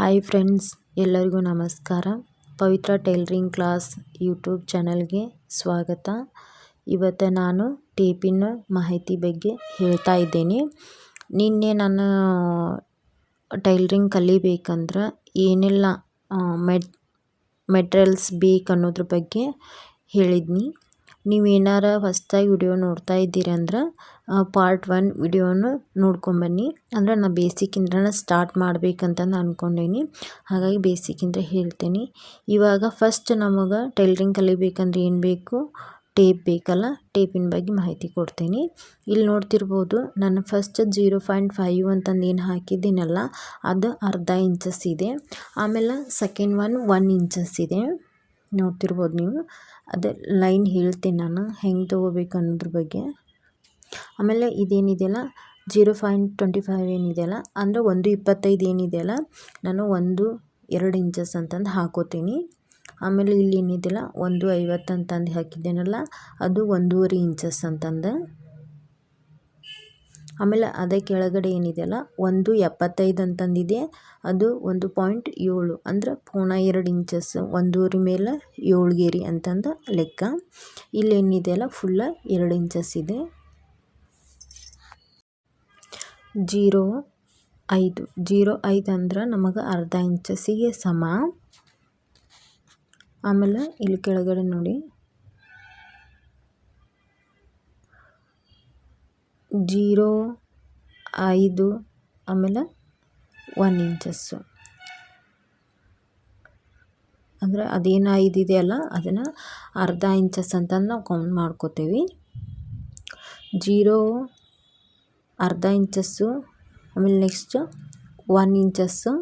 Hi friends, ಎಲ್ಲರಿಗೂ ನಮಸ್ಕಾರ. ಪವಿತ್ರ tailoring class YouTube ಚಾನಲ್ಗೆ ಸ್ವಾಗತ. ಇವತ್ತು ನಾನು ಟೇಪಿನ ಮಾಹಿತಿ ಬಗ್ಗೆ ಹೇಳ್ತಾ ಇದ್ದೇನೆ. ನಿನ್ನೆ ನಾನು ಟೈಲರಿಂಗ್ ಕಲಿಬೇಕಂದ್ರೆ ಏನೆಲ್ಲ ಮೆಟ್, ಮೆಟ್ರಿಯಲ್ಸ್ ಬೇಕು ಅನ್ನೋದ್ರ ಬಗ್ಗೆ ಹೇಳಿದ್ನಿ. ನೀವೇನಾರ ಹೊಸ್ದಾಗಿ ವಿಡಿಯೋ ನೋಡ್ತಾ ಇದ್ದೀರಿ ಅಂದ್ರೆ ಪಾರ್ಟ್ ಒನ್ ವಿಡಿಯೋನು ನೋಡ್ಕೊಂಬನ್ನಿ. ಅಂದರೆ ನಾನು ಬೇಸಿಕ್ಕಿಂದ ಸ್ಟಾರ್ಟ್ ಮಾಡ್ಬೇಕಂತಂದು ಅಂದ್ಕೊಂಡೀನಿ ಹಾಗಾಗಿ ಬೇಸಿಕ್ಕಿಂದ ಹೇಳ್ತೀನಿ. ಇವಾಗ ಫಸ್ಟ್ ನಮಗೆ ಟೈಲರಿಂಗ್ ಕಲಿಬೇಕಂದ್ರೆ ಏನು ಬೇಕು? ಟೇಪ್ ಬೇಕಲ್ಲ? ಟೇಪಿನ ಬಗ್ಗೆ ಮಾಹಿತಿ ಕೊಡ್ತೀನಿ. ಇಲ್ಲಿ ನೋಡ್ತಿರ್ಬೋದು ನಾನು ಫಸ್ಟ್ ಜೀರೋ ಪಾಯಿಂಟ್ ಫೈವ್ ಅಂತಂದು ಏನು ಹಾಕಿದ್ದೀನಲ್ಲ, ಅದು ಅರ್ಧ ಇಂಚಸ್ ಇದೆ. ಆಮೇಲೆ ಸೆಕೆಂಡ್ ಒನ್ ಒನ್ ಇಂಚಸ್ ಇದೆ. ನೋಡ್ತಿರ್ಬೋದು ನೀವು. ಅದೇ ಲೈನ್ ಹೇಳ್ತೀನಿ ನಾನು. ಹೆಂಗೆ ತೊಗೋಬೇಕು ಅನ್ನೋದ್ರ ಬಗ್ಗೆ. ಆಮೇಲೆ ಇದೇನಿದೆಯಲ್ಲ? ಜೀರೋ ಪಾಯಿಂಟ್ ಟ್ವೆಂಟಿ ಫೈವ್ ಏನಿದೆಯಲ್ಲ? ಅಂದರೆ ಒಂದು ಇಪ್ಪತ್ತೈದು ಏನಿದೆಯಲ್ಲ? ನಾನು ಒಂದು ಎರಡು ಇಂಚಸ್ ಅಂತಂದು ಹಾಕೋತೀನಿ. ಆಮೇಲೆ ಇಲ್ಲಿ ಏನಿದೆಯಲ್ಲ? ಒಂದು ಐವತ್ತು ಅಂತಂದು ಹಾಕಿದ್ದೇನಲ್ಲ? ಅದು ಒಂದೂವರೆ ಇಂಚಸ್ ಅಂತಂದು. ಆಮೇಲೆ ಅದೇ ಕೆಳಗಡೆ ಏನಿದೆಯಲ್ಲ, ಒಂದು ಎಪ್ಪತ್ತೈದು ಅಂತಂದಿದೆ, ಅದು ಒಂದು ಪಾಯಿಂಟ್ ಏಳು, ಅಂದ್ರೆ ಪೂರ್ಣ ಎರಡು ಇಂಚಸ್ ಒಂದೂವರೆ ಮೇಲೆ ಏಳು ಗೆರೆ ಅಂತಂದು ಲೆಕ್ಕ. ಇಲ್ಲಿ ಏನಿದೆಯಲ್ಲ ಫುಲ್ಲ ಎರಡು ಇಂಚಸ್ ಇದೆ. ಜೀರೋ ಐದು ಜೀರೋ ಐದು ಅಂದ್ರೆ ನಮಗೆ ಅರ್ಧ ಇಂಚಸ್ಸಿಗೆ ಸಮ. ಆಮೇಲೆ ಇಲ್ಲಿ ಕೆಳಗಡೆ ನೋಡಿ. ಜೀರೋ ಐದು ಆಮೇಲೆ ಒನ್ ಇಂಚಸ್ಸು. ಅಂದರೆ ಅದೇನು ಐದು ಇದೆಯಲ್ಲ ಅದನ್ನು ಅರ್ಧ ಇಂಚಸ್ ಅಂತ ನಾವು ಕೌಂಟ್ ಮಾಡ್ಕೋತೀವಿ. ಜೀರೋ, ಅರ್ಧ ಇಂಚಸ್ಸು, ಆಮೇಲೆ ನೆಕ್ಸ್ಟ್ ಒನ್ ಇಂಚಸ್ಸು,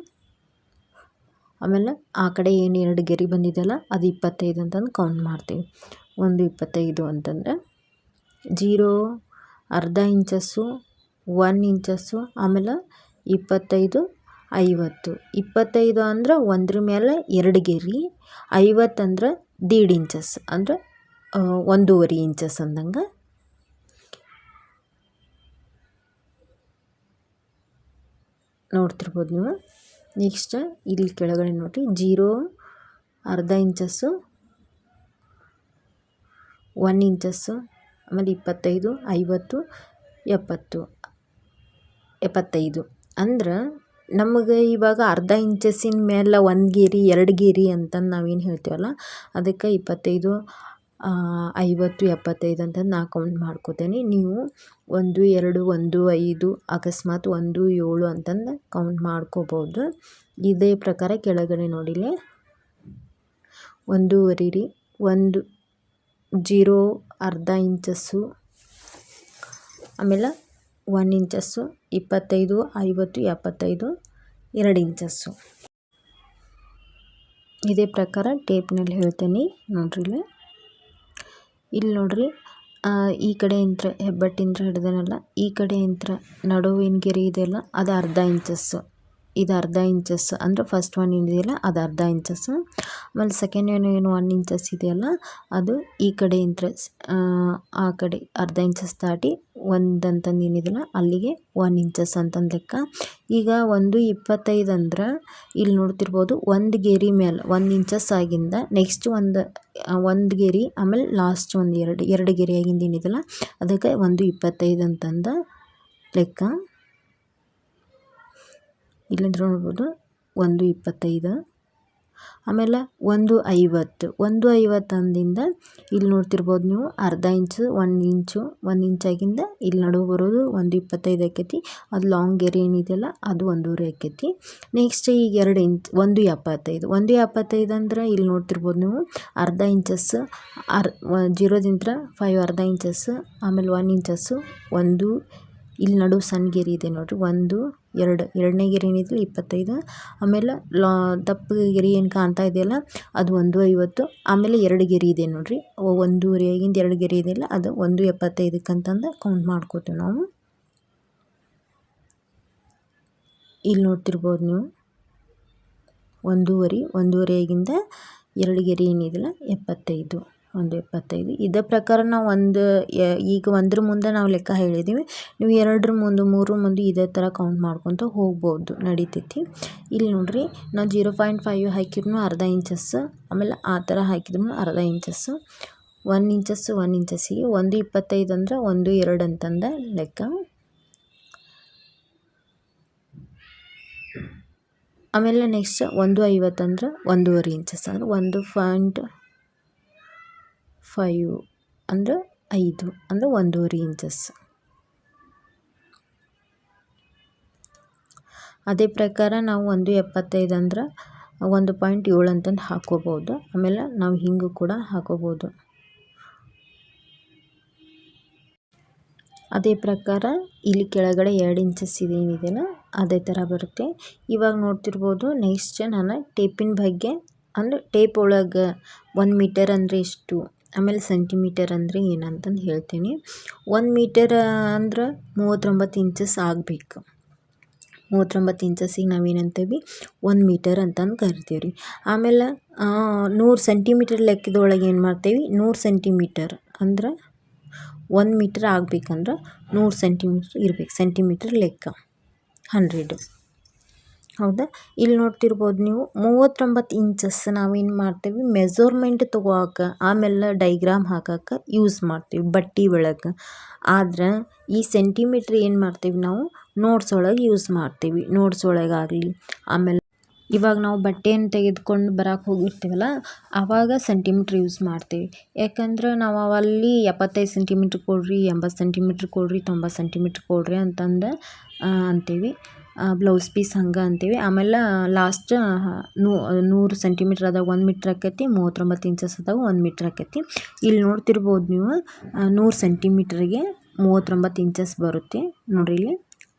ಆಮೇಲೆ ಆ ಕಡೆ ಏನು ಎರಡು ಗೆರಿ ಬಂದಿದೆಯಲ್ಲ ಅದು ಇಪ್ಪತ್ತೈದು ಅಂತಂದು ಕೌಂಟ್ ಮಾಡ್ತೀವಿ. ಒಂದು ಇಪ್ಪತ್ತೈದು ಅಂತಂದರೆ ಜೀರೋ ಅರ್ಧ ಇಂಚಸ್ಸು ಒನ್ ಇಂಚಸ್ಸು, ಆಮೇಲೆ ಇಪ್ಪತ್ತೈದು, ಐವತ್ತು. ಇಪ್ಪತ್ತೈದು ಅಂದ್ರೆ ಒಂದ್ರ ಮೇಲೆ ಎರಡು ಗೆರೆ, ಐವತ್ತು ಅಂದ್ರೆ ದೀಡ್ ಇಂಚಸ್ ಅಂದ್ರೆ ಒಂದೂವರೆ ಇಂಚಸ್ ಅಂದಂಗೆ. ನೋಡ್ತಿರ್ಬೋದು ನೀವು. ನೆಕ್ಸ್ಟ್ ಇಲ್ಲಿ ಕೆಳಗಡೆ ನೋಡಿರಿ, ಜೀರೋ, ಅರ್ಧ ಇಂಚಸ್ಸು ಒನ್ ಇಂಚಸ್ಸು ಆಮೇಲೆ ಇಪ್ಪತ್ತೈದು, ಐವತ್ತು, ಎಪ್ಪತ್ತು, ಎಪ್ಪತ್ತೈದು. ಅಂದ್ರೆ ನಮಗೆ ಇವಾಗ ಅರ್ಧ ಇಂಚಸ್ಸಿನ ಮೇಲೆ ಒಂದು ಗೆರೆ, ಎರಡು ಗೆರೆ ಅಂತಂದು ನಾವೇನು ಹೇಳ್ತೀವಲ್ಲ, ಅದಕ್ಕೆ ಇಪ್ಪತ್ತೈದು ಐವತ್ತು, ಎಪ್ಪತ್ತೈದು ಅಂತ ನಾ ಕೌಂಟ್ ಮಾಡ್ಕೋತೇನೆ. ನೀವು ಒಂದು, ಎರಡು, ಒಂದು, ಐದು, ಅಕಸ್ಮಾತ್ ಒಂದು, ಏಳು ಅಂತಂದು ಕೌಂಟ್ ಮಾಡ್ಕೋಬೋದು. ಇದೇ ಪ್ರಕಾರ ಕೆಳಗಡೆ ನೋಡಿಲೆ. ಒಂದೂವರೆ ರೀ ಒಂದು ಜೀರೋ ಅರ್ಧ ಇಂಚಸ್ಸು, ಆಮೇಲೆ ಒನ್ ಇಂಚಸ್ಸು, ಇಪ್ಪತ್ತೈದು, ಐವತ್ತು, ಎಪ್ಪತ್ತೈದು, ಎರಡು ಇಂಚಸ್ಸು. ಇದೇ ಪ್ರಕಾರ ಟೇಪ್ನಲ್ಲಿ ಹೇಳ್ತೀನಿ, ನೋಡ್ರಿ ಇಲ್ಲಿ. ಇಲ್ಲಿ ನೋಡ್ರಿ ಈ ಕಡೆ ಇಂತ್ರ ಹೆಬ್ಬಟ್ಟಿಂತ್ರ ಹಿಡ್ದನಲ್ಲ, ಈ ಕಡೆ ಇಂತ್ರ ನಡುವಿನ ಗೆರೆ ಇದೆಯಲ್ಲ, ಅದು ಅರ್ಧ ಇಂಚಸ್ಸು. ಇದು ಅರ್ಧ ಇಂಚಸ್ ಅಂದರೆ ಫಸ್ಟ್ ಒನ್ ಇದೆಯಲ್ಲ ಅದು ಅರ್ಧ ಇಂಚಸ್. ಆಮೇಲೆ ಸೆಕೆಂಡ್ ಏನು ಏನು ಒನ್ ಇಂಚಸ್ ಇದೆಯಲ್ಲ, ಅದು ಈ ಕಡೆ ಇಂಟ್ರೆಸ್ ಆ ಕಡೆ ಅರ್ಧ ಇಂಚಸ್ ದಾಟಿ ಒಂದಂತಂದು ಏನಿದೆಯಲ್ಲ ಅಲ್ಲಿಗೆ ಒನ್ ಇಂಚಸ್ ಅಂತಂದು ಲೆಕ್ಕ. ಈಗ ಒಂದು ಇಪ್ಪತ್ತೈದು ಅಂದ್ರೆ ಇಲ್ಲಿ ನೋಡ್ತಿರ್ಬೋದು ಒಂದು ಗೆರಿ ಮೇಲೆ ಒಂದು ಇಂಚಸ್ ಆಗಿಂದ ನೆಕ್ಸ್ಟ್ ಒಂದು ಒಂದು ಗೆರಿ, ಆಮೇಲೆ ಲಾಸ್ಟ್ ಒಂದು ಎರಡು ಎರಡು ಗೆರಿ ಆಗಿಂದ ಏನಿದೆಯಲ್ಲ, ಅದಕ್ಕೆ ಒಂದು ಇಪ್ಪತ್ತೈದು ಅಂತಂದು ಲೆಕ್ಕ. ಇಲ್ಲಿಂದ ನೋಡ್ಬೋದು ಒಂದು ಇಪ್ಪತ್ತೈದು. ಆಮೇಲೆ ಒಂದು ಐವತ್ತು. ಒಂದು ಐವತ್ತು ಅಂದಿಂದ ಇಲ್ಲಿ ನೋಡ್ತಿರ್ಬೋದು ನೀವು ಅರ್ಧ ಇಂಚು, ಒಂದು ಇಂಚು, ಒಂದು ಇಂಚಾಗಿಂದ ಇಲ್ಲಿ ನಡುವೆ ಬರೋದು ಒಂದು ಇಪ್ಪತ್ತೈದು ಆಕೈತಿ. ಅದು ಲಾಂಗ್ ಗೆರೆ ಏನಿದೆಯಲ್ಲ, ಅದು ಒಂದೂವರೆ ಆಕೈತಿ. ನೆಕ್ಸ್ಟ್ ಈಗ ಎರಡು ಇಂಚ್, ಒಂದು ಎಪ್ಪತ್ತೈದು. ಒಂದು ಎಪ್ಪತ್ತೈದು ಅಂದ್ರೆ ಇಲ್ಲಿ ನೋಡ್ತಿರ್ಬೋದು ನೀವು ಅರ್ಧ ಇಂಚಸ್, ಅರ್ ಜೀರೋದಿಂತ್ರ ಫೈವ್ ಅರ್ಧ ಇಂಚಸ್, ಆಮೇಲೆ ಒನ್ ಇಂಚಸ್ಸು ಒಂದು ಇಲ್ಲಿ ನಡುವೆ ಸಣ್ಣ ಗೆರೆ ಇದೆ ನೋಡ್ರಿ. ಒಂದು, ಎರಡು, ಎರಡನೇ ಗೆರೆ ಏನಿದೆ ಇಪ್ಪತ್ತೈದು. ಆಮೇಲೆ ಲಾ, ದಪ್ಪ ಗೆರೆ ಏನು ಕಾಣ್ತಾ ಇದೆಯಲ್ಲ ಅದು ಒಂದು ಐವತ್ತು ಆಮೇಲೆ ಎರಡು ಗೆರೆ ಇದೆ ನೋಡಿರಿ. ಒಂದೂವರೆಯಾಗಿಂದ ಎರಡು ಗೆರೆ ಇದೆಯಲ್ಲ ಅದು ಒಂದು ಎಪ್ಪತ್ತೈದಕ್ಕೆ ಅಂತಂದು ಕೌಂಟ್ ಮಾಡ್ಕೋತೀವಿ ನಾವು. ಇಲ್ಲಿ ನೋಡ್ತಿರ್ಬೋದು ನೀವು. ಒಂದೂವರೆ ಒಂದೂವರೆಯಾಗಿಂದ ಎರಡು ಗೆರೆ ಏನಿದೆಯಲ್ಲ ಎಪ್ಪತ್ತೈದು. ಒಂದು ಇಪ್ಪತ್ತೈದು ಇದೇ ಪ್ರಕಾರ ನಾವು ಒಂದು ಈಗ ಒಂದ್ರ ಮುಂದೆ ನಾವು ಲೆಕ್ಕ ಹೇಳಿದ್ದೀವಿ ನೀವು ಎರಡರ ಮುಂದೆ ಮೂರು ಮುಂದೆ ಇದೇ ಥರ ಕೌಂಟ್ ಮಾಡ್ಕೊತ ಹೋಗ್ಬೋದು ನಡಿತೈತಿ. ಇಲ್ಲಿ ನೋಡಿರಿ, ನಾವು ಜೀರೋ ಪಾಯಿಂಟ್ ಫೈವ್ ಹಾಕಿದ್ರು ಅರ್ಧ ಇಂಚಸ್, ಆಮೇಲೆ ಆ ಥರ ಹಾಕಿದ್ರು ಅರ್ಧ ಇಂಚಸ್. ಒನ್ ಇಂಚಸ್, ಒನ್ ಇಂಚಸ್ಸಿಗೆ ಒಂದು ಇಪ್ಪತ್ತೈದು ಅಂದ್ರೆ ಒಂದು ಎರಡು ಅಂತಂದ ಲೆಕ್ಕ. ಆಮೇಲೆ ನೆಕ್ಸ್ಟ್ ಒಂದು ಐವತ್ತಂದ್ರೆ ಒಂದೂವರೆ ಇಂಚಸ್. ಅಂದ್ರೆ ಒಂದು ಪಾಯಿಂಟ್ ಫೈವ್ ಅಂದ್ರೆ ಐದು ಅಂದ್ರೆ ಒಂದೂವರೆ ಇಂಚಸ್ ಅದೇ ಪ್ರಕಾರ ನಾವು ಒಂದು ಎಪ್ಪತ್ತೈದು ಅಂದ್ರೆ ಒಂದು ಪಾಯಿಂಟ್ ಏಳು ಅಂತಂದು ಹಾಕೋಬೋದು ಆಮೇಲೆ ನಾವು ಹಿಂಗೂ ಕೂಡ ಹಾಕೋಬೋದು ಅದೇ ಪ್ರಕಾರ ಇಲ್ಲಿ ಕೆಳಗಡೆ ಎರಡು ಇಂಚಸ್ ಇದೇನಿದೆಯಲ್ಲ ಅದೇ ಥರ ಬರುತ್ತೆ. ಇವಾಗ ನೋಡ್ತಿರ್ಬೋದು ನೆಕ್ಸ್ಟ್ ನಾನು ಟೇಪಿನ ಬಗ್ಗೆ ಅಂದರೆ ಟೇಪ್ ಒಳಗೆ ಒಂದು ಮೀಟರ್ ಅಂದರೆ ಎಷ್ಟು? ಆಮೇಲೆ ಸೆಂಟಿಮೀಟರ್ ಅಂದರೆ ಏನಂತಂದು ಹೇಳ್ತೀನಿ. ಒಂದು ಮೀಟರ್ ಅಂದ್ರೆ ಮೂವತ್ತೊಂಬತ್ತು ಇಂಚಸ್ ಆಗಬೇಕು. ಮೂವತ್ತೊಂಬತ್ತು ಇಂಚಸ್ಸಿಗೆ ನಾವೇನಂತೀವಿ ಒಂದು ಮೀಟರ್ ಅಂತಂದು ಕರಿತೀವಿ ರೀ ಆಮೇಲೆ ನೂರು ಸೆಂಟಿಮೀಟರ್ ಲೆಕ್ಕದೊಳಗೆ ಏನು ಮಾಡ್ತೀವಿ? ನೂರು ಸೆಂಟಿಮೀಟರ್ ಅಂದ್ರೆ ಒಂದು ಮೀಟರ್ ಆಗ್ಬೇಕಂದ್ರೆ ನೂರು ಸೆಂಟಿಮೀಟ್ರ್ ಇರ್ಬೇಕು. ಸೆಂಟಿಮೀಟ್ರ್ ಲೆಕ್ಕ. ಹಂಡ್ರೆಡು. ಹೌದಾ? ಇಲ್ಲಿ ನೋಡ್ತಿರ್ಬೋದು ನೀವು ಮೂವತ್ತೊಂಬತ್ತು ಇಂಚಸ್ ನಾವೇನು ಮಾಡ್ತೀವಿ? ಮೆಜರ್ಮೆಂಟ್ ತೊಗೋಕ, ಆಮೇಲೆ ಡೈಗ್ರಾಮ್ ಹಾಕಕ್ಕೆ ಯೂಸ್ ಮಾಡ್ತೀವಿ, ಬಟ್ಟೆ ಒಳಗೆ. ಆದ್ರೆ ಈ ಸೆಂಟಿಮೀಟ್ರ್ ಏನು ಮಾಡ್ತೀವಿ ನಾವು? ನೋಟ್ಸ್ ಒಳಗೆ ಯೂಸ್ ಮಾಡ್ತೀವಿ. ನೋಟ್ಸ್ ಒಳಗಾಗಲಿ ಆಮೇಲೆ ಇವಾಗ ನಾವು ಬಟ್ಟೆಯನ್ನು ತೆಗೆದುಕೊಂಡು ಬರೋಕೆ ಹೋಗಿರ್ತೀವಲ್ಲ ಆವಾಗ ಸೆಂಟಿಮೀಟ್ರ್ ಯೂಸ್ ಮಾಡ್ತೀವಿ. ಯಾಕಂದ್ರೆ ನಾವು ಅವಲ್ಲಿ ಎಪ್ಪತ್ತೈದು ಸೆಂಟಿಮೀಟ್ರ್ ಕೊಡ್ರಿ, ಎಂಬತ್ತು ಸೆಂಟಿಮೀಟ್ರ್ ಕೊಡ್ರಿ, ತೊಂಬತ್ತು ಸೆಂಟಿಮೀಟ್ರ್ ಕೊಡ್ರಿ ಅಂತಂದು ಅಂತೀವಿ. ಬ್ಲೌಸ್ ಪೀಸ್ ಹಂಗೆ ಅಂತೀವಿ. ಆಮೇಲೆ ಲಾಸ್ಟ್ ನೂರು ಸೆಂಟಿಮೀಟ್ರ್ ಅದಾಗ ಒಂದು ಮೀಟ್ರ್ ಆಕೈತಿ ಮೂವತ್ತೊಂಬತ್ತು ಇಂಚಸ್ ಅದಾಗ ಒಂದು ಮೀಟ್ರ್ ಆಕೈತಿ ಇಲ್ಲಿ ನೋಡ್ತಿರ್ಬೋದು ನೀವು ನೂರು ಸೆಂಟಿಮೀಟ್ರಿಗೆ ಮೂವತ್ತೊಂಬತ್ತು ಇಂಚಸ್ ಬರುತ್ತೆ. ನೋಡಿರಿ ಇಲ್ಲಿ,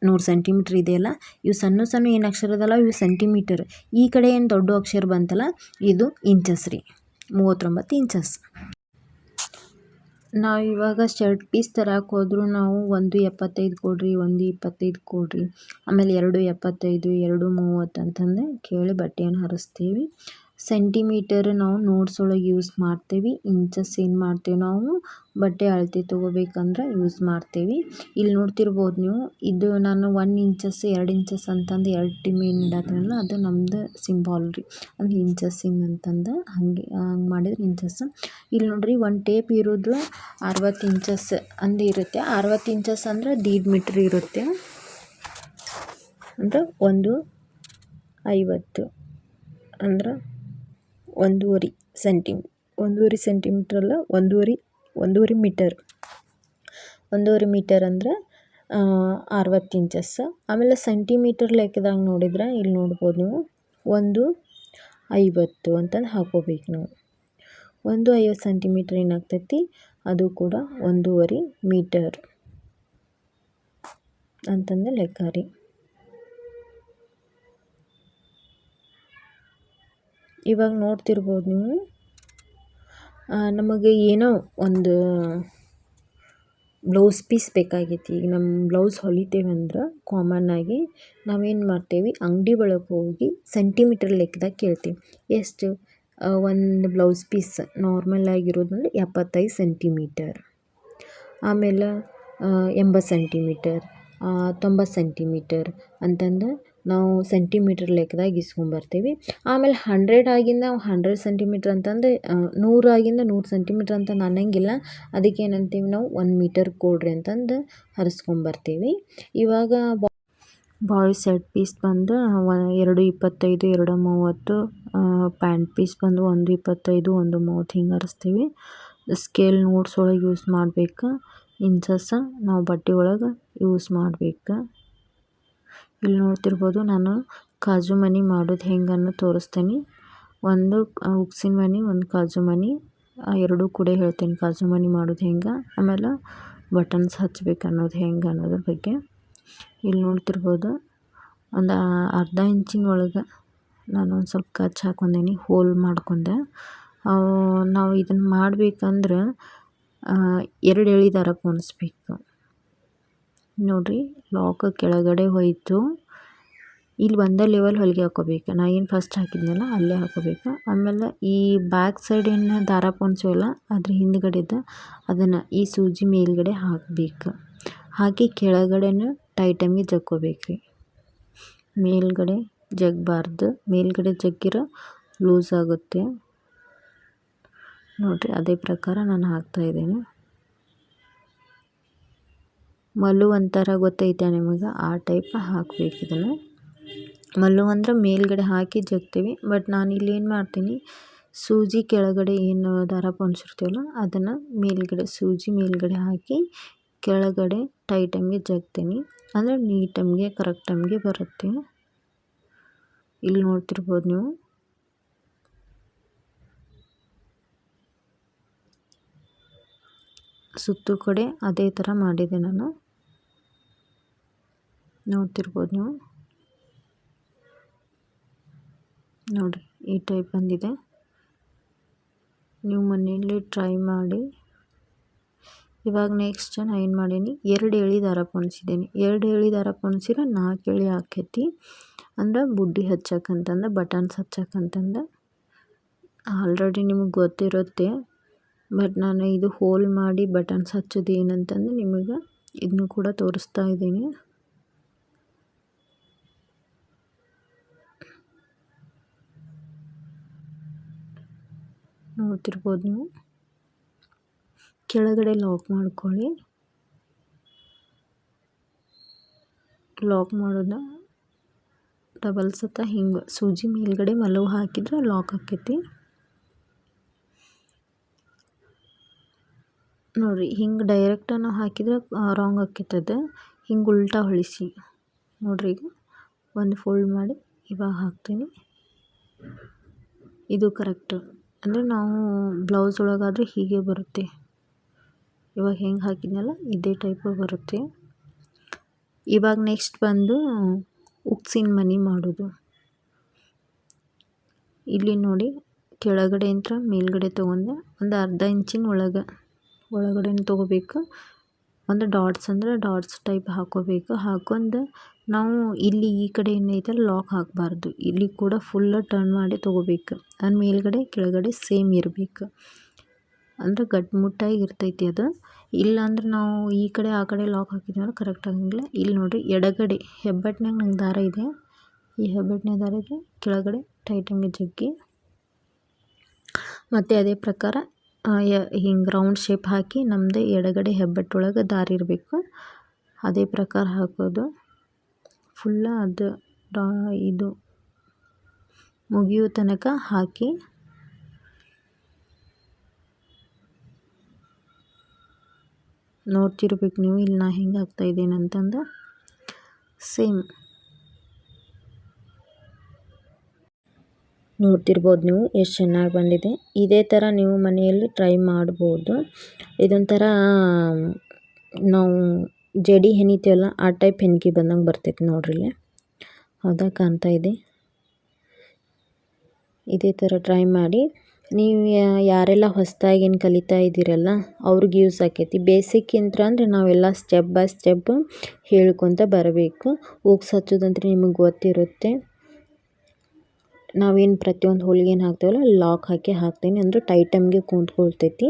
ನೂರು ಸೆಂಟಿಮೀಟ್ರ್ ಇದೆಯಲ್ಲ ಇವು ಸಣ್ಣ ಸಣ್ಣ ಏನು ಅಕ್ಷರ ಅದಲ್ಲ, ಇವು ಸೆಂಟಿಮೀಟರ್ ಈ ಕಡೆ ಏನು ದೊಡ್ಡ ಅಕ್ಷರ ಬಂತಲ್ಲ, ಇದು ಇಂಚಸ್ ರೀ, ಮೂವತ್ತೊಂಬತ್ತು ಇಂಚಸ್ ನಾವು ಇವಾಗ ಶರ್ಟ್ ಪೀಸ್ ತರಕ್ಕೆ ಹೋದ್ರು ನಾವು ಒಂದು ಎಪ್ಪತ್ತೈದು ಕೊಡಿರಿ, ಒಂದು ಇಪ್ಪತ್ತೈದು ಕೊಡಿರಿ, ಆಮೇಲೆ ಎರಡು ಎಪ್ಪತ್ತೈದು, ಎರಡು ಮೂವತ್ತು ಅಂತಂದು ಕೇಳಿ ಬಟ್ಟೆಯನ್ನು ಹರಿಸ್ತೀವಿ. ಸೆಂಟಿಮೀಟರ್ ನಾವು ನೋಟ್ಸ್ ಒಳಗೆ ಯೂಸ್ ಮಾಡ್ತೀವಿ, ಇಂಚಸ್ ಏನು ಮಾಡ್ತೀವಿ ನಾವು, ಬಟ್ಟೆ ಅಳತೆ ತೊಗೋಬೇಕಂದ್ರೆ ಯೂಸ್ ಮಾಡ್ತೀವಿ. ಇಲ್ಲಿ ನೋಡ್ತಿರ್ಬೋದು ನೀವು, ಇದು ನಾನು ಒನ್ ಇಂಚಸ್, ಎರಡು ಇಂಚಸ್ ಅಂತಂದು ಎರಡು ಟಿಮ್ ಏನು ಇಡತ್ತೀನಲ್ಲ ಅದು ನಮ್ಮದು ಸಿಂಬಾಲ್ ರೀ. ಅಂದ್ರೆ ಇಂಚಸ್ಸಿಂಗ್ ಅಂತಂದು ಹಾಗೆ, ಹಂಗೆ ಮಾಡಿದ್ರೆ ಇಂಚಸ್. ಇಲ್ಲಿ ನೋಡ್ರಿ ಒಂದು ಟೇಪ್ ಇರೋದು ಅರವತ್ತು ಇಂಚಸ್ ಅಂದು ಇರುತ್ತೆ. ಅರವತ್ತು ಇಂಚಸ್ ಅಂದ್ರೆ ದೀಡ್ ಮೀಟ್ರ್ ಇರುತ್ತೆ. ಅಂದ್ರೆ ಒಂದು ಐವತ್ತು ಅಂದ್ರೆ ಒಂದೂವರೆ ಸೆಂಟಿ, ಒಂದೂವರೆ ಸೆಂಟಿಮೀಟ್ರ್ ಅಲ್ಲ ಒಂದೂವರೆ ಒಂದೂವರೆ ಮೀಟರ್. ಒಂದೂವರೆ ಮೀಟರ್ ಅಂದ್ರೆ ಅರವತ್ತು ಇಂಚಸ್ ಆಮೇಲೆ ಸೆಂಟಿಮೀಟರ್ ಲೆಕ್ಕದಾಗ ನೋಡಿದ್ರೆ ಇಲ್ಲಿ ನೋಡ್ಬೋದು ನೀವು, ಒಂದು ಐವತ್ತು ಅಂತಂದು ಹಾಕೋಬೇಕು ನಾವು. ಒಂದು ಐವತ್ತು ಸೆಂಟಿಮೀಟ್ರ್ ಏನಾಗ್ತೈತಿ? ಅದು ಕೂಡ ಒಂದೂವರೆ ಮೀಟರ್ ಅಂತಂದು ಲೆಕ್ಕ ರೀ ಇವಾಗ ನೋಡ್ತಿರ್ಬೋದು ನೀವು. ನಮಗೆ ಏನೋ ಒಂದು ಬ್ಲೌಸ್ ಪೀಸ್ ಬೇಕಾಗೈತಿ ಈಗ ನಮ್ಮ ಬ್ಲೌಸ್ ಹೊಲಿತೇವೆ ಅಂದ್ರೆ ಕಾಮನ್ನಾಗಿ ನಾವೇನು ಮಾಡ್ತೇವೆ? ಅಂಗಡಿ ಒಳಗೆ ಹೋಗಿ ಸೆಂಟಿಮೀಟರ್ ಲೆಕ್ಕದಾಗ ಕೇಳ್ತೀವಿ. ಎಷ್ಟು? ಒಂದು ಬ್ಲೌಸ್ ಪೀಸ್ ನಾರ್ಮಲ್ ಆಗಿರೋದಂದ್ರೆ ಎಪ್ಪತ್ತೈದು ಸೆಂಟಿಮೀಟರ್ ಆಮೇಲೆ ಎಂಬತ್ತು ಸೆಂಟಿಮೀಟರ್ ತೊಂಬತ್ತು ಸೆಂಟಿಮೀಟರ್ ಅಂತಂದು ನಾವು ಸೆಂಟಿಮೀಟ್ರ್ ಲೆಕ್ಕದಾಗ ಇಸ್ಕೊಂಬರ್ತೀವಿ. ಆಮೇಲೆ ಹಂಡ್ರೆಡ್ ಆಗಿಂದ ಹಂಡ್ರೆಡ್ ಸೆಂಟಿಮೀಟ್ರ್ ಅಂತಂದು ಆಗಿಂದ ನೂರು ಸೆಂಟಿಮೀಟ್ರ್ ಅಂತಂದು ಅನ್ನಂಗಿಲ್ಲ ಅದಕ್ಕೆ ಏನಂತೀವಿ ನಾವು ಒಂದು ಮೀಟರ್ ಕೊಡ್ರಿ ಅಂತಂದು ಹರಿಸ್ಕೊಂಬರ್ತೀವಿ. ಇವಾಗ ಬಾಯ್ಸ್ ಸೆಟ್ ಪೀಸ್ ಬಂದು ಎರಡು ಇಪ್ಪತ್ತೈದು, ಎರಡು ಮೂವತ್ತು ಪ್ಯಾಂಟ್ ಪೀಸ್ ಬಂದು ಒಂದು ಇಪ್ಪತ್ತೈದು, ಒಂದು ಮೂವತ್ತು ಹಿಂಗೆ ಹರಿಸ್ತೀವಿ. ಸ್ಕೇಲ್ ನೋಟ್ಸ್ ಒಳಗೆ ಯೂಸ್ ಮಾಡ್ಬೇಕು. ಇಂಚಸ್ ನಾವು ಬಟ್ಟೆ ಒಳಗೆ ಯೂಸ್ ಮಾಡ್ಬೇಕು. ಇಲ್ಲಿ ನೋಡ್ತಿರ್ಬೋದು ನಾನು ಕಾಜು ಮನಿ ಮಾಡೋದು ಹೆಂಗೆ ಅನ್ನೋದು ತೋರಿಸ್ತೀನಿ. ಒಂದು ಉಕ್ಸಿನ ಮನೆ, ಒಂದು ಕಾಜು ಮನಿ ಎರಡೂ ಕೂಡ ಹೇಳ್ತೀನಿ ಕಾಜು ಮನಿ ಮಾಡೋದು ಹೆಂಗೆ, ಆಮೇಲೆ ಬಟನ್ಸ್ ಹಚ್ಬೇಕು ಅನ್ನೋದು ಹೆಂಗೆ ಅನ್ನೋದ್ರ ಬಗ್ಗೆ. ಇಲ್ಲಿ ನೋಡ್ತಿರ್ಬೋದು ಒಂದು ಅರ್ಧ ಇಂಚಿನ ಒಳಗೆ ನಾನು ಒಂದು ಸ್ವಲ್ಪ ಕಚ್ ಹಾಕೊಂಡೇನಿ, ಹೋಲ್ ಮಾಡ್ಕೊಂಡೆ. ನಾವು ಇದನ್ನು ಮಾಡ್ಬೇಕಂದ್ರೆ ಎರಡು ಎಳೆ ದಾರ ನೋಡಿರಿ ಲಾಕ್ ಕೆಳಗಡೆ ಹೋಯಿತು. ಇಲ್ಲಿ ಒಂದೇ ಲೆವೆಲ್ ಹೊಲಿಗೆ ಹಾಕೋಬೇಕು. ನಾ ಏನು ಫಸ್ಟ್ ಹಾಕಿದ್ನಲ್ಲ, ಅಲ್ಲೇ ಹಾಕೋಬೇಕು. ಆಮೇಲೆ ಈ ಬ್ಯಾಕ್ ಸೈಡ್ ಏನು ದಾರ ಪೋಣಿಸೋಲ್ಲ ಅದ್ರ ಹಿಂದ್ಗಡೆದು ಅದನ್ನು ಈ ಸೂಜಿ ಮೇಲ್ಗಡೆ ಹಾಕಬೇಕು. ಹಾಕಿ ಕೆಳಗಡೆನ ಟೈಟಮ್ಗೆ ಜಕ್ಕೋಬೇಕು ರೀ ಮೇಲ್ಗಡೆ ಜಗ್ಬಾರ್ದು. ಮೇಲ್ಗಡೆ ಜಗ್ಗಿರೋ ಲೂಸ್ ಆಗುತ್ತೆ. ನೋಡಿರಿ, ಅದೇ ಪ್ರಕಾರ ನಾನು ಹಾಕ್ತಾಯಿದ್ದೀನಿ ಮಲ್ಲು ಒಂಥರ ಗೊತ್ತೈತೆ ನಿಮಗೆ? ಆ ಟೈಪ್ ಹಾಕ್ಬೇಕು ಇದನ್ನು. ಮಲ್ಲು ಅಂದ್ರೆ ಮೇಲ್ಗಡೆ ಹಾಕಿ ಜಗ್ತೀವಿ. ಬಟ್ ನಾನು ಇಲ್ಲಿ ಏನು ಮಾಡ್ತೀನಿ? ಸೂಜಿ ಕೆಳಗಡೆ ಏನು ದಾರ ಪೊಣ್ಸಿರ್ತೀವಲ್ಲ, ಅದನ್ನು ಮೇಲ್ಗಡೆ, ಸೂಜಿ ಮೇಲ್ಗಡೆ ಹಾಕಿ ಕೆಳಗಡೆ ಟೈಟಂಗೆ ಜಗ್ತೀನಿ. ಅಂದರೆ ನೀಟಮ್ಗೆ ಕರೆಕ್ಟ್ ಟೈಮ್ಗೆ ಬರುತ್ತೆ. ಇಲ್ಲಿ ನೋಡ್ತಿರ್ಬೋದು ನೀವು. ಸುತ್ತು ಕಡೆ ಅದೇ ಥರ ಮಾಡಿದೆ ನಾನು. ನೋಡ್ತಿರ್ಬೋದು ನೀವು. ನೋಡಿರಿ, ಈ ಟೈಪ್ ಬಂದಿದೆ. ನೀವು ಮನೆಯಲ್ಲಿ ಟ್ರೈ ಮಾಡಿ. ಇವಾಗ ನೆಕ್ಸ್ಟ್ ನಾನು ಏನು ಮಾಡೀನಿ, ಎರಡು ಎಳೆ ದಾರ ಪೋಣಿಸಿದ್ದೀನಿ ಎರಡು ಎಳಿ ದಾರ ಪೊಣ್ಸಿರ ನಾಲ್ಕು ಎಳೆ ಹಾಕೈತಿ ಅಂದ್ರೆ ಬುಡ್ಡಿ ಹಚ್ಚಕ್ಕಂತಂದು ಬಟನ್ಸ್ ಹಚ್ಚಕ್ಕಂತಂದ ಆಲ್ರೆಡಿ ನಿಮಗೆ ಗೊತ್ತಿರುತ್ತೆ ಬಟ್ ನಾನು ಇದು ಹೋಲ್ ಮಾಡಿ ಬಟನ್ಸ್ ಹಚ್ಚೋದು ಏನಂತಂದು ನಿಮಗೆ ಇದನ್ನು ಕೂಡ ತೋರಿಸ್ತಾ ಇದ್ದೀನಿ. ನೋಡ್ತಿರ್ಬೋದು ನೀವು. ಕೆಳಗಡೆ ಲಾಕ್ ಮಾಡ್ಕೊಳ್ಳಿ. ಲಾಕ್ ಮಾಡೋದ ಡಬಲ್ ಸತ ಹಿಂಗೆ ಸೂಜಿ ಮೇಲ್ಗಡೆ ಮಲವು ಹಾಕಿದ್ರೆ ಲಾಕ್ ಆಕೈತಿ. ನೋಡಿರಿ ಹಿಂಗೆ ಡೈರೆಕ್ಟ ನಾವು ಹಾಕಿದ್ರೆ ರಾಂಗ್ ಆಕೈತದ. ಹಿಂಗೆ ಉಲ್ಟಾ ಹೊಳಿಸಿ. ನೋಡಿರಿ ಈಗ ಒಂದು ಫೋಲ್ಡ್ ಮಾಡಿ ಇವಾಗ ಹಾಕ್ತೀನಿ. ಇದು ಕರೆಕ್ಟ್ ಅಂದರೆ ನಾವು ಬ್ಲೌಸ್ ಒಳಗಾದರೆ ಹೀಗೆ ಬರುತ್ತೆ. ಇವಾಗ ಹೆಂಗೆ ಹಾಕಿದ್ನಲ್ಲ? ಇದೇ ಟೈಪ್ ಬರುತ್ತೆ. ಇವಾಗ ನೆಕ್ಸ್ಟ್ ಬಂದು ಉಕ್ಸಿನ ಮನಿ ಮಾಡೋದು. ಇಲ್ಲಿ ನೋಡಿ, ಕೆಳಗಡೆ ಅಂತ ಮೇಲ್ಗಡೆ ತೊಗೊಂಡೆ. ಒಂದು ಅರ್ಧ ಇಂಚಿನ ಒಳಗೆ ಒಳಗಡೆ ತೊಗೋಬೇಕು. ಒಂದು ಡಾಟ್ಸ್ ಅಂದ್ರೆ ಡಾಟ್ಸ್ ಟೈಪ್ ಹಾಕೋಬೇಕು. ಹಾಕೊಂಡು ನಾವು ಇಲ್ಲಿ ಈ ಕಡೆ ಏನೈತೆ ಲಾಕ್ ಹಾಕಬಾರ್ದು. ಇಲ್ಲಿ ಕೂಡ ಫುಲ್ಲ ಟರ್ನ್ ಮಾಡಿ ತೊಗೋಬೇಕು. ಅದು ಮೇಲ್ಗಡೆ ಕೆಳಗಡೆ ಸೇಮ್ ಇರಬೇಕು. ಅಂದರೆ ಗಟ್ಟಿಮುಟ್ಟಾಗಿ ಇರ್ತೈತಿ ಅದು. ಇಲ್ಲಾಂದ್ರೆ ನಾವು ಈ ಕಡೆ ಆ ಕಡೆ ಲಾಕ್ ಹಾಕಿದ್ಮೇಲೆ ಕರೆಕ್ಟ್ ಆಗಂಗಿಲ್ಲ. ಇಲ್ಲಿ ನೋಡಿರಿ ಎಡಗಡೆ ಹೆಬ್ಬೆಟ್ನಾಗ ನಂಗೆ ದಾರ ಇದೆ. ಈ ಹೆಬ್ಬೆಟ್ನ ದಾರ ಇದೆ. ಕೆಳಗಡೆ ಟೈಟಂಗೆ ಜಗ್ಗಿ. ಮತ್ತು ಅದೇ ಪ್ರಕಾರ ಹಿಂಗೆ ರೌಂಡ್ ಶೇಪ್ ಹಾಕಿ ನಮ್ಮದು ಎಡಗಡೆ ಹೆಬ್ಬೆಟ್ಟೊಳಗೆ ದಾರಿ ಇರಬೇಕು. ಅದೇ ಪ್ರಕಾರ ಹಾಕೋದು. ಫುಲ್ಲ ಅದು ಡಾ ಇದು ಮುಗಿಯೋ ತನಕ ಹಾಕಿ. ನೋಡ್ತಿರ್ಬೇಕು ನೀವು, ಇಲ್ಲಿ ನಾ ಹೆಂಗೆ ಹಾಕ್ತಾಯಿದ್ದೀನಿ ಅಂತಂದು ಸೇಮ್ ನೋಡ್ತಿರ್ಬೋದು ನೀವು ಎಷ್ಟು ಚೆನ್ನಾಗಿ ಬಂದಿದೆ. ಇದೇ ಥರ ನೀವು ಮನೆಯಲ್ಲಿ ಟ್ರೈ ಮಾಡ್ಬೋದು. ಇದೊಂಥರ, ನಾವು ಜಡಿ ಹೆಣಿತೀವಲ್ಲ ಆ ಟೈಪ್ ಹೆಣಿಕೆ ಬಂದಂಗೆ ಬರ್ತೈತೆ ನೋಡ್ರಿ ಇಲ್ಲಿ. ಹೌದಾ ಕಾಣ್ತಾ ಇದೆ. ಇದೇ ಥರ ಟ್ರೈ ಮಾಡಿ. ನೀವು ಯಾರೆಲ್ಲ ಹೊಸದಾಗಿ ಏನು ಕಲಿತಾ ಇದ್ದೀರಲ್ಲ, ಅವ್ರಿಗೆ ಯೂಸ್ ಆಕೈತಿ. ಬೇಸಿಕ್ ಇಂತ್ರ ಅಂದರೆ ನಾವೆಲ್ಲ ಸ್ಟೆಪ್ ಬೈ ಸ್ಟೆಪ್ ಹೇಳ್ಕೊತ ಬರಬೇಕು. ಉಕ್ಸ್ ಹಚ್ಚೋದಂದ್ರೆ ನಿಮಗೆ ಗೊತ್ತಿರುತ್ತೆ. ನಾವೇನು ಪ್ರತಿಯೊಂದು ಏನು ಹಾಕ್ತೇವಲ್ಲ ಲಾಕ್ ಹಾಕಿ ಹಾಕ್ತೀನಿ. ಅಂದರೆ ಟೈಟಮ್ಗೆ ಕೂತ್ಕೊಳ್ತೈತಿ.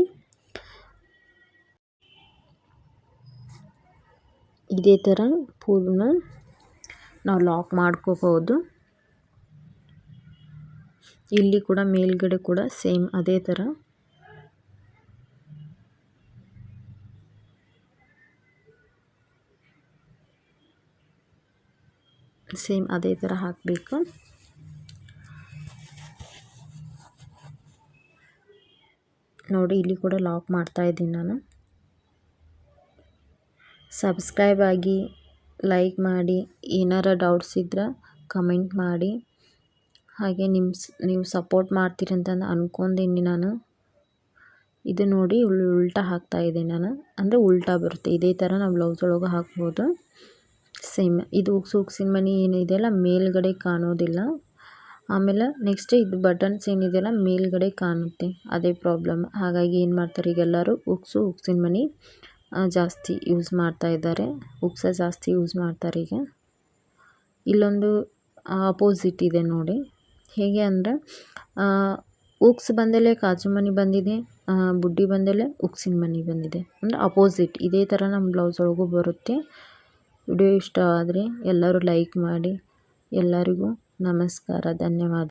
ಇದೇ ಥರ ಪೂರ್ಣ ನಾವು ಲಾಕ್ ಮಾಡ್ಕೋಬೋದು ಇಲ್ಲಿ ಕೂಡ ಮೇಲ್ಗಡೆ ಕೂಡ ಸೇಮ್ ಅದೇ ಥರ ಸೇಮ್ ಅದೇ ಥರ ಹಾಕಬೇಕು. ನೋಡಿ, ಇಲ್ಲಿ ಕೂಡ ಲಾಕ್ ಮಾಡ್ತಾ ಇದ್ದೀನಿ ನಾನು. ಸಬ್ಸ್ಕ್ರೈಬ್ ಆಗಿ, ಲೈಕ್ ಮಾಡಿ, ಏನಾರ ಡೌಟ್ಸ್ ಇದ್ರೆ ಕಮೆಂಟ್ ಮಾಡಿ. ಹಾಗೆ ನಿಮ್ಮ ನೀವು ಸಪೋರ್ಟ್ ಮಾಡ್ತೀರಿ ಅಂತ ಅಂದ್ಕೊಂಡೀನಿ ನಾನು. ಇದು ನೋಡಿ, ಉಲ್, ಉಲ್ಟಾ ಹಾಕ್ತಾ ಇದ್ದೀನಿ ನಾನು. ಅಂದರೆ ಉಲ್ಟಾ ಬರುತ್ತೆ. ಇದೇ ಥರ ನಾವು ಬ್ಲೌಸ್ ಒಳಗೆ ಹಾಕ್ಬೋದು. ಸೇಮ್, ಇದು ಉಕ್ಸಿನ ಮನೆ ಏನಿದೆಯಲ್ಲ ಮೇಲ್ಗಡೆ ಕಾಣೋದಿಲ್ಲ. ಆಮೇಲೆ ನೆಕ್ಸ್ಟ್ ಇದು ಬಟನ್ಸ್ ಏನಿದೆಯಲ್ಲ, ಮೇಲ್ಗಡೆ ಕಾಣುತ್ತೆ. ಅದೇ ಪ್ರಾಬ್ಲಮ್ ಹಾಗಾಗಿ ಏನು ಮಾಡ್ತಾರೆ ಈಗ ಎಲ್ಲರೂ ಉಕ್ಸು, ಉಕ್ಸಿನ ಮನೆ ಜಾಸ್ತಿ ಯೂಸ್ ಮಾಡ್ತಾ ಇದ್ದಾರೆ. ಉಕ್ಸ ಜಾಸ್ತಿ ಯೂಸ್ ಮಾಡ್ತಾರೆ ಈಗ. ಇಲ್ಲೊಂದು ಅಪೋಸಿಟ್ ಇದೆ ನೋಡಿ. ಹೇಗೆ ಅಂದರೆ ಉಕ್ಸ್ ಬಂದಲೆ ಕಾಜು ಮನಿ ಬಂದಿದೆ ಬುಡ್ಡಿ ಬಂದಲೆ ಉಕ್ಸಿನ ಮನಿ ಬಂದಿದೆ. ಅಂದರೆ ಅಪೋಸಿಟ್ ಇದೇ ಥರ ನಮ್ಮ ಬ್ಲೌಸ್ ಒಳಗೂ ಬರುತ್ತೆ. ವಿಡಿಯೋ ಇಷ್ಟ ಆದರೆ ಎಲ್ಲರೂ ಲೈಕ್ ಮಾಡಿ, ಎಲ್ಲರಿಗೂ ನಮಸ್ಕಾರ ಧನ್ಯವಾದ.